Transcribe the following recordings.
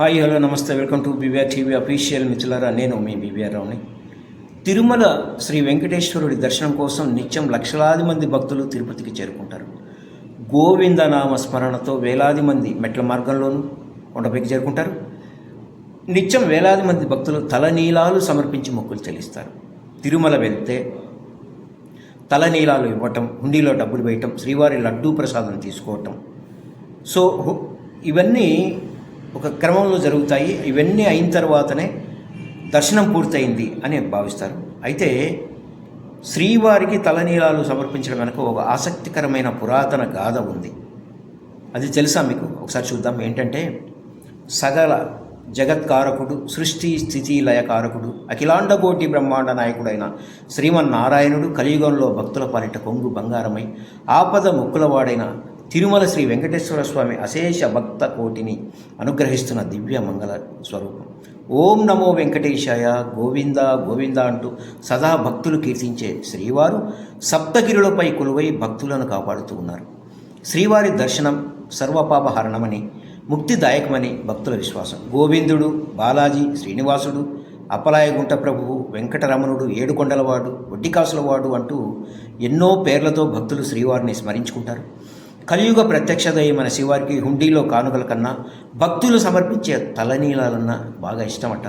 Hi hello నమస్తే welcome to BVR TV official మిత్రులారా నేను మీ బీవీఆర్ రావుని. తిరుమల శ్రీ వెంకటేశ్వరుడి దర్శనం కోసం నిత్యం లక్షలాది మంది భక్తులు తిరుపతికి చేరుకుంటారు. గోవిందనామ స్మరణతో వేలాది మంది మెట్ల మార్గంలోనూ కొండపైకి చేరుకుంటారు. నిత్యం వేలాది మంది భక్తులు తలనీలాలు సమర్పించి మొక్కులు చెల్లిస్తారు. తిరుమల వెళ్తే తలనీలాలు ఇవ్వటం హుండీలో డబ్బులు వేయటం శ్రీవారి లడ్డూ ప్రసాదం తీసుకోవటం. సో ఇవన్నీ ఒక క్రమంలో జరుగుతాయి. ఇవన్నీ అయిన తర్వాతనే దర్శనం పూర్తయింది అని భావిస్తారు. అయితే శ్రీవారికి తలనీలాలు సమర్పించడం వెనుక ఒక ఆసక్తికరమైన పురాతన గాథ ఉంది. అది తెలుసా మీకు? ఒకసారి చూద్దాం. ఏంటంటే సగల జగత్కారకుడు సృష్టి స్థితి లయకారకుడు అఖిలాండకోటి బ్రహ్మాండ నాయకుడైన శ్రీమన్నారాయణుడు కలియుగంలో భక్తుల పాలిట కొంగు బంగారమై ఆపద ముక్కులవాడైన తిరుమల శ్రీ వెంకటేశ్వర స్వామి అశేష భక్త కోటిని అనుగ్రహిస్తున్న దివ్య మంగళ స్వరూపం. ఓం నమో వెంకటేశాయ గోవింద గోవింద అంటూ సదా భక్తులు కీర్తించే శ్రీవారు సప్తగిరులపై కొలువై భక్తులను కాపాడుతూ ఉన్నారు. శ్రీవారి దర్శనం సర్వపాపహరణమని ముక్తిదాయకమని భక్తుల విశ్వాసం. గోవిందుడు బాలాజీ శ్రీనివాసుడు అప్పలాయగుంట ప్రభువు వెంకటరమణుడు ఏడుకొండలవాడు వడ్డికాసులవాడు అంటూ ఎన్నో పేర్లతో భక్తులు శ్రీవారిని స్మరించుకుంటారు. కలియుగ ప్రత్యక్ష దైవమైన శివారికి హుండీలో కానుకల కన్నా భక్తులు సమర్పించే తలనీలాలన్నా బాగా ఇష్టమట.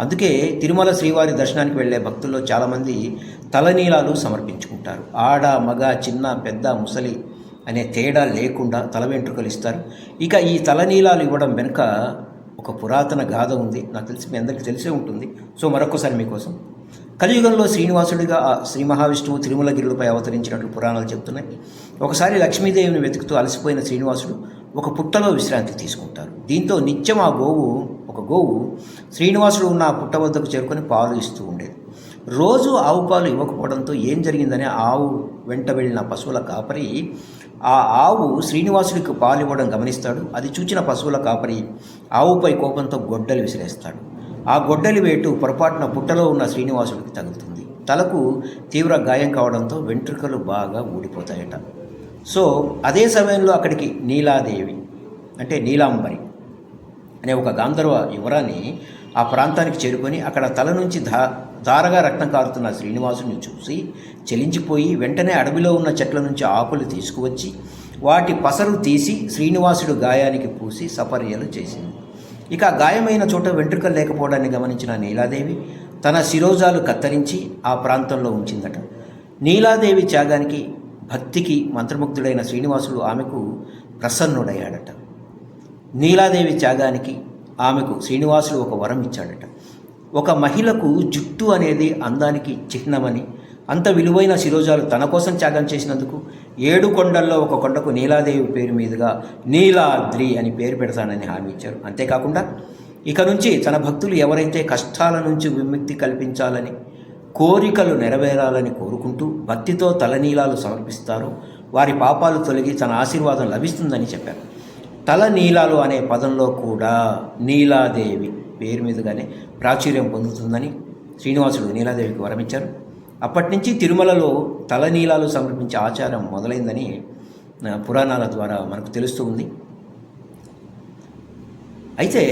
అందుకే తిరుమల శ్రీవారి దర్శనానికి వెళ్ళే భక్తుల్లో చాలామంది తలనీలాలు సమర్పించుకుంటారు. ఆడ మగ చిన్న పెద్ద ముసలి అనే తేడా లేకుండా తల వెంట్రుకలు ఇస్తారు. ఇక ఈ తలనీలాలు ఇవ్వడం వెనుక ఒక పురాతన గాథ ఉంది. నాకు తెలిసి మీ అందరికీ తెలిసే ఉంటుంది. సో మరొకసారి మీకోసం కలియుగంలో శ్రీనివాసుడిగా ఆ శ్రీ మహావిష్ణువు తిరుమలగిరులపై అవతరించినట్లు పురాణాలు చెబుతున్నాయి ఒకసారి లక్ష్మీదేవిని వెతుకుతూ అలసిపోయిన శ్రీనివాసుడు ఒక పుట్టలో విశ్రాంతి తీసుకుంటారు దీంతో నిత్యం ఆ గోవు ఒక గోవు శ్రీనివాసుడు ఉన్న ఆ పుట్ట వద్దకు చేరుకొని పాలు ఇస్తూ ఉండేది. రోజు ఆవు పాలు ఇవ్వకపోవడంతో ఏం జరిగిందని ఆవు వెంట వెళ్ళిన పశువుల కాపరి ఆ ఆవు శ్రీనివాసుడికి పాలు ఇవ్వడం గమనిస్తాడు. అది చూచిన పశువుల కాపరి ఆవుపై కోపంతో గొడ్డలు విసిరేస్తాడు. ఆ గొడ్డలి వేటు పొరపాటున పుట్టలో ఉన్న శ్రీనివాసుడికి తగులుతుంది. తలకు తీవ్ర గాయం కావడంతో వెంట్రుకలు బాగా ఊడిపోతాయట. సో అదే సమయంలో అక్కడికి నీలాదేవి అంటే నీలాంబరి అనే ఒక గాంధర్వ యువరాన్ని ఆ ప్రాంతానికి చేరుకొని అక్కడ తల నుంచి ధా ధారగా రక్తం కారుతున్న శ్రీనివాసుని చూసి చెలించిపోయి వెంటనే అడవిలో ఉన్న చెట్ల నుంచి ఆకులు తీసుకువచ్చి వాటి పసరు తీసి శ్రీనివాసుడు గాయానికి పూసి సపర్యలు చేసింది. ఇక గాయమైన చోట వెంట్రుకలు లేకపోవడాన్ని గమనించిన నీలాదేవి తన శిరోజాలు కత్తిరించి ఆ ప్రాంతంలో ఉంచిందట. నీలాదేవి త్యాగానికి భక్తికి మంత్రముగ్ధుడైన శ్రీనివాసుడు ఆమెకు ప్రసన్నుడయ్యాడట. నీలాదేవి త్యాగానికి ఆమెకు శ్రీనివాసుడు ఒక వరం ఇచ్చాడట. ఒక మహిళకు జుట్టు అనేది అందానికి చిహ్నమని అంత విలువైన శిరోజాలు తన కోసం త్యాగం చేసినందుకు ఏడు కొండల్లో ఒక కొండకు నీలాదేవి పేరు మీదుగా నీలాద్రి అని పేరు పెడతానని హామీ ఇచ్చారు. అంతేకాకుండా ఇక నుంచి తన భక్తులు ఎవరైతే కష్టాల నుంచి విముక్తి కల్పించాలని కోరికలు నెరవేరాలని కోరుకుంటూ భక్తితో తలనీలాలు సమర్పిస్తారో వారి పాపాలు తొలగి తన ఆశీర్వాదం లభిస్తుందని చెప్పారు. తల నీలాలు అనే పదంలో కూడా నీలాదేవి పేరు మీదుగానే ప్రాచుర్యం పొందుతుందని శ్రీనివాసుడు నీలాదేవికి వరమిచ్చారు. అప్పటి నుంచి తిరుమలలో తలనీలాలు సమర్పించే ఆచారం మొదలైందని పురాణాల ద్వారా మనకు తెలుస్తూ ఉంది. అయితే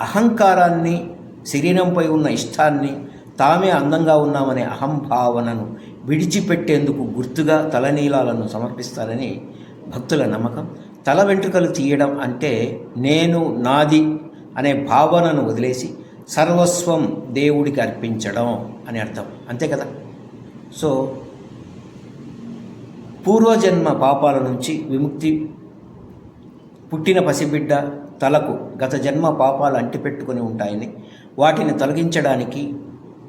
అహంకారాన్ని శరీరంపై ఉన్న ఇష్టాన్ని తామే అందంగా ఉన్నామనే అహంభావనను విడిచిపెట్టేందుకు గుర్తుగా తలనీలాలను సమర్పిస్తారని భక్తుల నమ్మకం. తల వెంట్రుకలు తీయడం అంటే నేను నాది అనే భావనను వదిలేసి సర్వస్వం దేవుడికి అర్పించడం అని అర్థం. అంతే కదా? సో పూర్వజన్మ పాపాల నుంచి విముక్తి పుట్టిన పసిబిడ్డ తలకు గత జన్మ పాపాలు అంటిపెట్టుకొని ఉంటాయని వాటిని తొలగించడానికి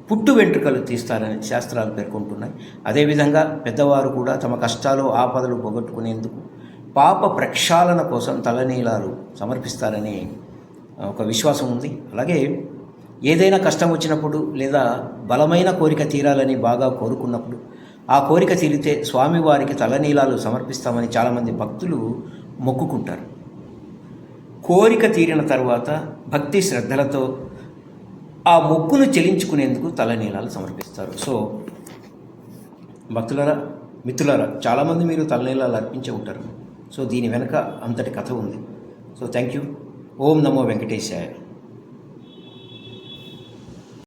పుట్టు వెంట్రుకలు తీస్తారని శాస్త్రాలు పేర్కొంటున్నాయి. అదేవిధంగా పెద్దవారు కూడా తమ కష్టాలు ఆపదలు పోగొట్టుకునేందుకు పాప ప్రక్షాళన కోసం తలనీలాలు సమర్పిస్తారని ఒక విశ్వాసం ఉంది. అలాగే ఏదైనా కష్టం వచ్చినప్పుడు లేదా బలమైన కోరిక తీరాలని బాగా కోరుకున్నప్పుడు ఆ కోరిక తీరితే స్వామివారికి తలనీలాలు సమర్పిస్తామని చాలామంది భక్తులు మొక్కుకుంటారు. కోరిక తీరిన తర్వాత భక్తి శ్రద్ధలతో ఆ మొక్కును చెల్లించుకునేందుకు తలనీలాలు సమర్పిస్తారు. సో భక్తులరా మిత్రులరా చాలామంది మీరు తలనీలాలు అర్పించే ఉంటారు. సో దీని వెనక అంతటి కథ ఉంది. So thank you. Om Namo Venkatesaya.